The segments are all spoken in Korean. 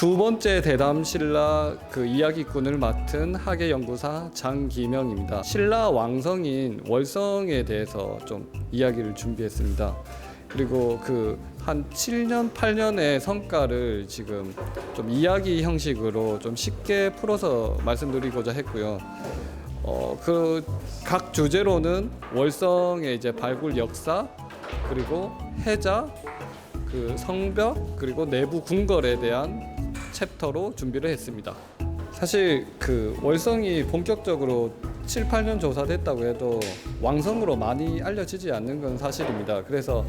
두 번째 대담 신라 그 이야기꾼을 맡은 학예 연구사 장기명입니다. 신라 왕성인 월성에 대해서 좀 이야기를 준비했습니다. 그리고 그 한 7년 8년의 성과를 지금 좀 이야기 형식으로 좀 쉽게 풀어서 말씀드리고자 했고요. 어, 그 각 주제로는 월성의 이제 발굴 역사 그리고 해자 그 성벽 그리고 내부 궁궐에 대한 챕터로 준비를 했습니다. 사실 그 월성이 본격적으로 7, 8년 조사됐다고 해도 왕성으로 많이 알려지지 않는 건 사실입니다. 그래서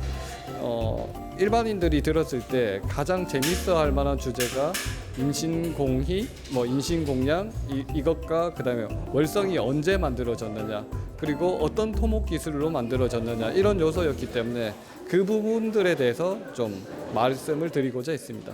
어, 일반인들이 들었을 때 가장 재밌어 할 만한 주제가 인신공희, 뭐 인신공양 이, 이것과 그다음에 월성이 언제 만들어졌느냐 그리고 어떤 토목 기술로 만들어졌느냐 이런 요소였기 때문에 그 부분들에 대해서 좀 말씀을 드리고자 했습니다.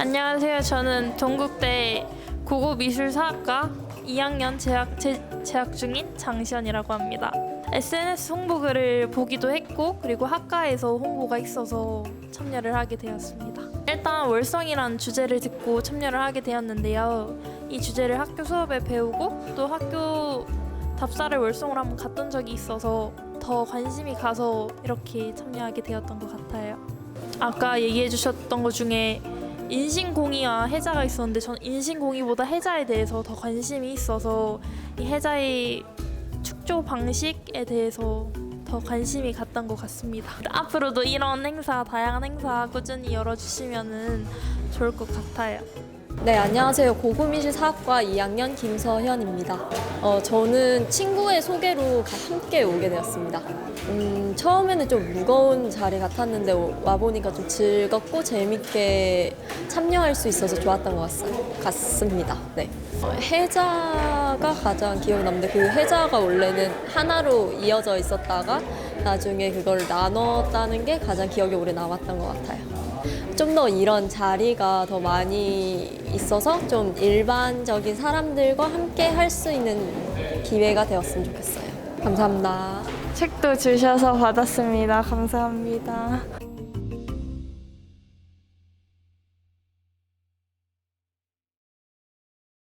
안녕하세요. 저는 동국대 고고미술사학과 2학년 재학, 재, 재학 중인 장시연이라고 합니다. SNS 홍보글을 보기도 했고 그리고 학과에서 홍보가 있어서 참여를 하게 되었습니다. 일단 월성이라는 주제를 듣고 참여를 하게 되었는데요. 이 주제를 학교 수업에 배우고 또 학교 답사를 월성으로 한번 갔던 적이 있어서 더 관심이 가서 이렇게 참여하게 되었던 것 같아요. 아까 얘기해 주셨던 것 중에 인신공의와 해자가 있었는데 전 인신공의보다 해자에 대해서 더 관심이 있어서 이 해자의 축조 방식에 대해서 더 관심이 갔던 것 같습니다. 앞으로도 이런 행사, 다양한 행사 꾸준히 열어주시면 좋을 것 같아요. 네, 안녕하세요. 고구미실 사학과 2학년 김서현입니다. 어, 저는 친구의 소개로 가- 함께 오게 되었습니다. 음, 처음에는 좀 무거운 자리 같았는데 오- 와보니까 좀 즐겁고 재밌게 참여할 수 있어서 좋았던 것 같, 같습니다. 네. 어, 해자가 가장 기억에 남는데 그 해자가 원래는 하나로 이어져 있었다가 나중에 그걸 나눴다는 게 가장 기억에 오래 남았던 것 같아요. 좀 더 이런 자리가 더 많이 있어서 좀 일반적인 사람들과 함께 할 수 있는 기회가 되었으면 좋겠어요. 감사합니다. 책도 주셔서 받았습니다. 감사합니다.